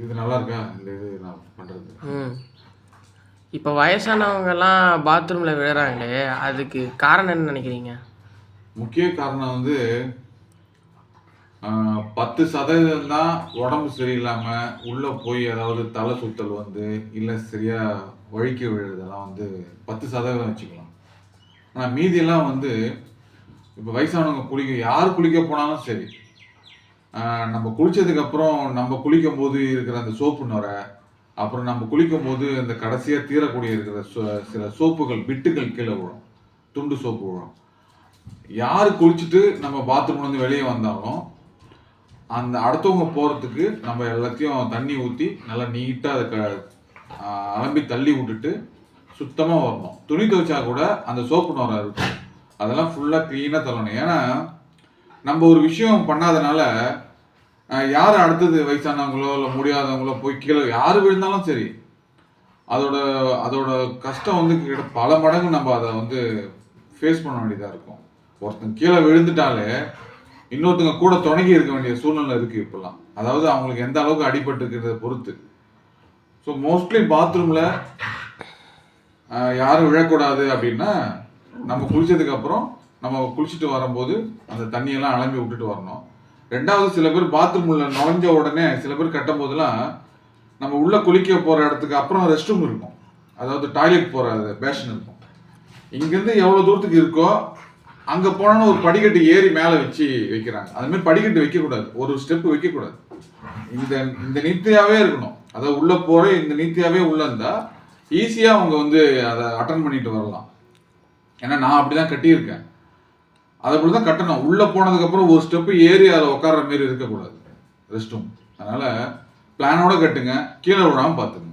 இது நல்லா இருக்கா இந்த இது நான் பண்ணுறது ம். இப்போ வயசானவங்கெல்லாம் பாத்ரூமில் விழுறாங்களே அதுக்கு காரணம் என்ன நினைக்கிறீங்க? முக்கிய காரணம் வந்து பத்து சதவீதம் தான் உடம்பு சரியில்லாமல் உள்ளே போய் அதாவது தலை சுத்தல் வந்து இல்லை சரியா வழுக்கி விழுறதெல்லாம் வந்து பத்து சதவீதம் வச்சுக்கலாம். ஆனால் மீதியெல்லாம் வந்து இப்போ வயசானவங்க குளிக்க யார் குளிக்க போனாலும் சரி நம்ம குளித்ததுக்கப்புறம் நம்ம குளிக்கும் போது இருக்கிற அந்த சோப்பு நுரை அப்புறம் நம்ம குளிக்கும் போது அந்த கடைசியாக தீரக்கூடிய இருக்கிற சில சோப்புகள் பிட்டுகள் கீழே விழும். துண்டு சோப்பு விழும். யார் குளிச்சுட்டு நம்ம பாத்ரூம்ல இருந்து வெளியே வந்தாலும் அந்த அடுத்தவங்க போகிறதுக்கு நம்ம எல்லாத்தையும் தண்ணி ஊற்றி நல்லா நீட்டாக அதை க அலம்பி தள்ளி விட்டுட்டு சுத்தமாக வரணும். துணி துவைச்சா கூட அந்த சோப்பு நோரை இருக்கும். அதெல்லாம் ஃபுல்லாக க்ளீனாக தள்ளணும். ஏன்னா நம்ம ஒரு விஷயம் பண்ணாதனால யார் அடுத்தது வயசானவங்களோ இல்லை முடியாதவங்களோ போய் கீழே யார் விழுந்தாலும் சரி அதோட அதோட கஷ்டம் வந்து கிட்ட பல மடங்கு நம்ம அதை வந்து ஃபேஸ் பண்ண வேண்டியதாக இருக்கும். ஒருத்தன் கீழே விழுந்துட்டாலே இன்னொருத்தங்க கூட துணங்கி இருக்க வேண்டிய சூழ்நிலை இருக்குது இப்போல்லாம். அதாவது அவங்களுக்கு எந்த அளவுக்கு அடிபட்டு இருக்கிறத பொறுத்து ஸோ மோஸ்ட்லி பாத்ரூமில் யாரும் விழக்கூடாது அப்படின்னா நம்ம குளிச்சதுக்கப்புறம் அப்புறம் நம்ம குளிச்சுட்டு வரும்போது அந்த தண்ணியெல்லாம் அலம்பி விட்டுட்டு வரணும். ரெண்டாவது சில பேர் பாத்ரூம் உள்ள நுழைஞ்ச உடனே சில பேர் கட்டும் போதெல்லாம் நம்ம உள்ள குளிக்க போற இடத்துக்கு அப்புறம் ரெஸ்ட் ரூம் இருக்கும். அதாவது டாய்லெட் போற பேஷன் இருக்கும். இங்கேருந்து எவ்வளோ தூரத்துக்கு இருக்கோ அங்கே போனோன்னு ஒரு படிக்கட்டு ஏறி மேலே வச்சு வைக்கிறாங்க. அது மாதிரி படிக்கட்டு வைக்கக்கூடாது. ஒரு ஸ்டெப் வைக்கக்கூடாது. இந்த இந்த நீத்தியாவே இருக்கணும். அதாவது உள்ள போற இந்த நீத்தியாவே உள்ள இருந்தா ஈஸியாக அவங்க வந்து அதை அட்டன் பண்ணிட்டு வரலாம். ஏன்னா நான் அப்படிதான் கட்டியிருக்கேன். அதை அப்படி தான் கட்டணும். உள்ள போனதுக்கப்புறம் ஒரு ஸ்டெப்பு ஏறி அதில் உட்கார்ற மாரி இருக்கக்கூடாது. ரெஸ்ட் ரூம் அதனால பிளானோட கட்டுங்க. கீழே விடாமல் பார்த்துங்க